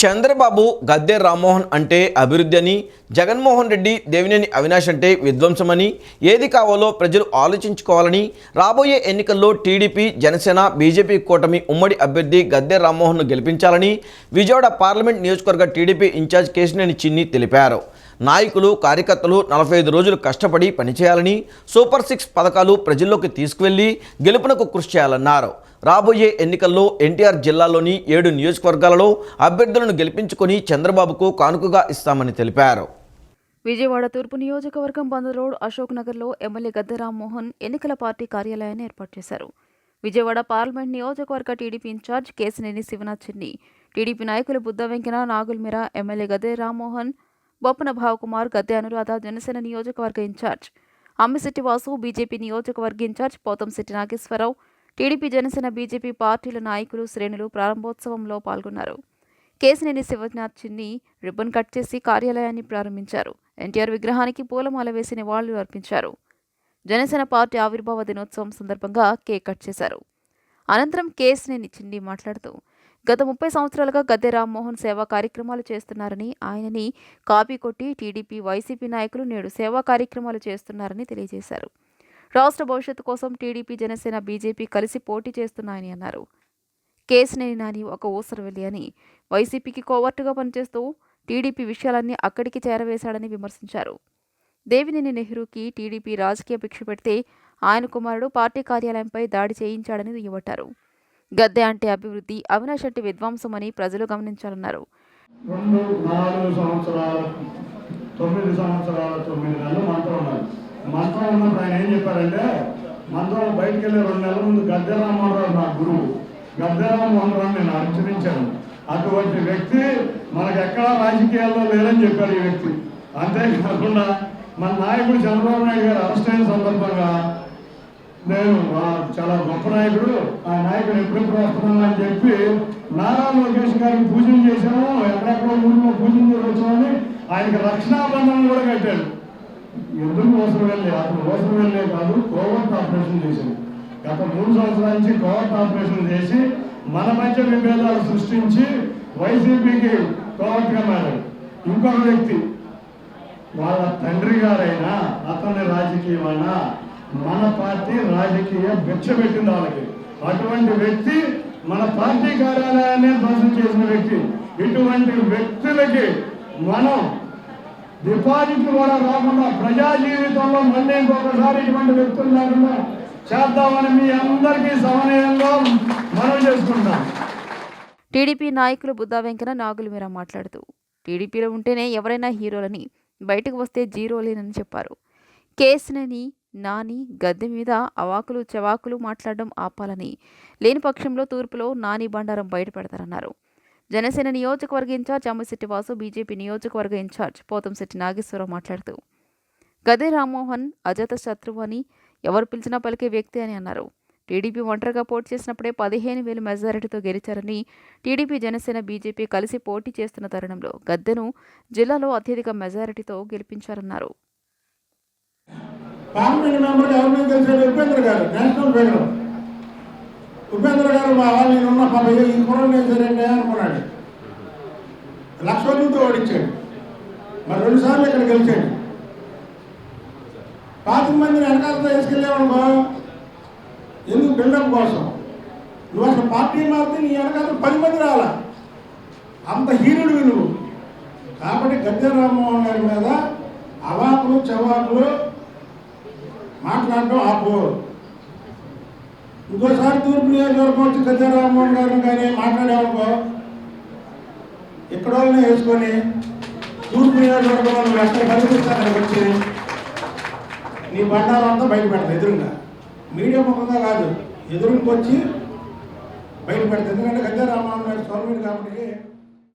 చంద్రబాబు గద్దె రామ్మోహన్ అంటే అభివృద్ధి అని జగన్మోహన్ రెడ్డి దేవినేని అవినాష్ అంటే విధ్వంసమని ఏది కావాలో ప్రజలు ఆలోచించుకోవాలని రాబోయే ఎన్నికల్లో టీడీపీ జనసేన బీజేపీ కూటమి ఉమ్మడి అభ్యర్థి గద్దె రామ్మోహన్ను గెలిపించాలని విజయవాడ పార్లమెంట్ నియోజకవర్గ టీడీపీ ఇన్ఛార్జ్ కేశినేని చిన్ని తెలిపారు. నాయకులు కార్యకర్తలు నలభై ఐదు రోజులు కష్టపడి పనిచేయాలని సూపర్ సిక్స్ పథకాలు ప్రజల్లోకి తీసుకువెళ్ళి గెలుపునకు కృషి చేయాలన్నారు. రాబోయే ఎన్నికల్లో ఎన్టీఆర్ జిల్లాలోని ఏడు నియోజకవర్గాలలో అభ్యర్థులను గెలిపించుకొని చంద్రబాబుకు కానుకగా ఇస్తామని తెలిపారు. విజయవాడ తూర్పు నియోజకవర్గం బంద్ రోడ్ అశోక్ నగర్లో ఎమ్మెల్యే గద్దె రామ్మోహన్ ఎన్నికల పార్టీ కార్యాలయాన్ని ఏర్పాటు చేశారు. విజయవాడ పార్లమెంట్ నియోజకవర్గ TDP incharge Kesineni Sivanath Chinni TDP నాయకులు బుద్ధ వెంకన నాగుల్మిర ఎమ్మెల్యే గద్దె రామ్మోహన్ బొప్పన భావకుమార్ గద్దె అనురాధ జనసేన నియోజకవర్గ ఇన్ఛార్జ్ అమ్మిశెట్టి వాసు బీజేపీ నియోజకవర్గ incharge Pothamsetti Nageswararao TDP Janasena BJP పార్టీల నాయకులు శ్రేణులు ప్రారంభోత్సవంలో పాల్గొన్నారు. కేసినేని శివనాథ్ చిన్ని రిబ్బన్ కట్ చేసి కార్యాలయాన్ని ప్రారంభించారు. ఎన్టీఆర్ విగ్రహానికి పూలమాల వేసి నివాళులు అర్పించారు. జనసేన పార్టీ ఆవిర్భావ దినోత్సవం సందర్భంగా కేక్ కట్ చేశారు. అనంతరం కేసినేని చిన్ని మాట్లాడుతూ గత ముప్పై సంవత్సరాలుగా గద్దె రామ్మోహన్ సేవా కార్యక్రమాలు చేస్తున్నారని ఆయనని కాపీ కొట్టి టీడీపీ వైసీపీ నాయకులు నేడు సేవా కార్యక్రమాలు చేస్తున్నారని తెలియజేశారు. రాష్ట్ర భవిష్యత్తు కోసం టీడీపీ జనసేన బీజేపీ కలిసి పోటీ చేస్తున్నాయని అన్నారు. కేసినేని నాని ఒక ఊసరవెల్లి అని. వైసీపీకి కోవర్టుగా పనిచేస్తూ టీడీపీ విషయాలన్నీ అక్కడికి చేరవేశాడని విమర్శించారు. దేవినేని నెహ్రూకి టీడీపీ రాజకీయ భిక్ష పెడితే ఆయన కుమారుడు పార్టీ కార్యాలయంపై దాడి చేయించాడని దుయ్యబట్టారు. గద్దె అంటే అభివృద్ధి అవినాష్ అంటే విధ్వంసమని ప్రజలు గమనించాలన్నారు. సంవత్సరాల తొమ్మిది సంవత్సరాల తొమ్మిది మంత్రం ఉన్నప్పుడు ఆయన ఏం చెప్పారంటే మంత్రం బయటకు వెళ్ళే రెండు నెలల ముందు గద్దె రామారావు నా గురువు. గద్దె రామ్మోహన్ నేను అనుసరించాను అటువంటి వ్యక్తి మనకు ఎక్కడా రాజకీయాల్లో లేదని చెప్పారు ఈ వ్యక్తి. అంతేకాకుండా మన నాయకుడు చంద్రబాబు నాయుడు గారు అరెస్ట్ అయిన సందర్భంగా నేను చాలా గొప్ప నాయకుడు ఆ నాయకుడు ఎప్పుడెప్పుడు వస్తున్నాను అని చెప్పి నారా లోకేష్ గారికి పూజలు చేశాము. ఎక్కడెక్కడో ఊరిలో పూజలు చేయవచ్చామని ఆయనకి రక్షణాబంధనం కూడా కట్టాడు. అతను మోసం వెళ్ళే కాదు కోవర్ట్ ఆపరేషన్ చేసింది. గత మూడు సంవత్సరాల నుంచి కోవర్ట్ ఆపరేషన్ చేసి మన మధ్య విభేదాలు సృష్టించి వైసీపీకి కోవర్ట్గా మారాడు. ఇంకొక వ్యక్తి వాళ్ళ తండ్రి గారైనా అతని రాజకీయమైనా మన పార్టీ రాజకీయ భిక్ష పెట్టింది వాళ్ళకి. అటువంటి వ్యక్తి మన పార్టీ కార్యాలయాన్ని ధ్వంసం చేసిన వ్యక్తి. ఇటువంటి వ్యక్తులకి మనం డిపాజిట్లు కూడా రాకుండా ప్రజా జీవితంలో మళ్ళీ ఇంకొకసారి ఇటువంటి వ్యక్తులు లేకుండా చేద్దామని మీ అందరికీ సమన్వయంలో మనం చేసుకుంటాం. టీడీపీ నాయకులు బుద్ధా వెంకన నాగులమీర మాట్లాడుతూ టీడీపీలో ఉంటేనే ఎవరైనా హీరోలని బయటకు వస్తే జీరోలేనని చెప్పారు. కేసునని నాని గద్దె మీద అవాకులు చవాకులు మాట్లాడడం ఆపాలని లేని పక్షంలో తూర్పులో నాని బండారం బయటపెడతారన్నారు. జనసేన నియోజకవర్గ ఇన్ఛార్జ్ అమ్మశెట్టి వాసు బీజేపీ నియోజకవర్గ ఇన్ఛార్జ్ పోతంశెట్టి నాగేశ్వరరావు మాట్లాడుతూ గదే రామ్మోహన్ అజాత శత్రువు అని ఎవరు పిలిచినా పలికే వ్యక్తి అని అన్నారు. టీడీపీ ఒంటరిగా పోటీ చేసినప్పుడే పదిహేను వేల మెజారిటీతో గెలిచారని టీడీపీ జనసేన బీజేపీ కలిసి పోటీ చేస్తున్న తరుణంలో గద్దెను జిల్లాలో అత్యధిక మెజారిటీతో గెలిపించారన్నారు. పార్లమెంట్ మెంబర్ ఎవరి మీద ఉపేంద్ర గారు నేషనల్ ఫెడరల్ ఉపేంద్ర గారు మా వాళ్ళు నేను ఉన్న పాప ఈ కుర్రని వేసారండి అనుకున్నాడు. లక్ష రూపాయలతో ఓడించాడు మరి రెండు సార్లు ఇక్కడ గెలిచాడు. పాతిక మందిని వెనకాలతో వేసుకెళ్ళామనుకో ఎందుకు బిల్డప్ కోసం? నువ్వు అసలు పార్టీ మారితే నీ వెనకాల పది మంది రావాలా అంత హీరుడు నువ్వు. కాబట్టి గద్దె రామ్మోహన్ గారి మీద అవాకులు చవాకులు మాట్లాడడం ఆపు. ఇంకోసారి తూర్పు నియోజకవర్గం వచ్చి గద్దె రామ్మోహన్ గారిని కానీ మాట్లాడేవనుకో ఇక్కడ వాళ్ళని వేసుకొని తూర్పు నియోజకవర్గం వాళ్ళు ఎక్కడ కనిపిస్తారు వచ్చి నీ బండారంతా అంతా బయట పెడతా ఎదురుగా. మీడియా ముఖంగా కాదు ఎదురుకొచ్చి బయట పెడతా ఎందుకంటే గద్దె రామ్మోహన్ గారి స్వామి కాబట్టి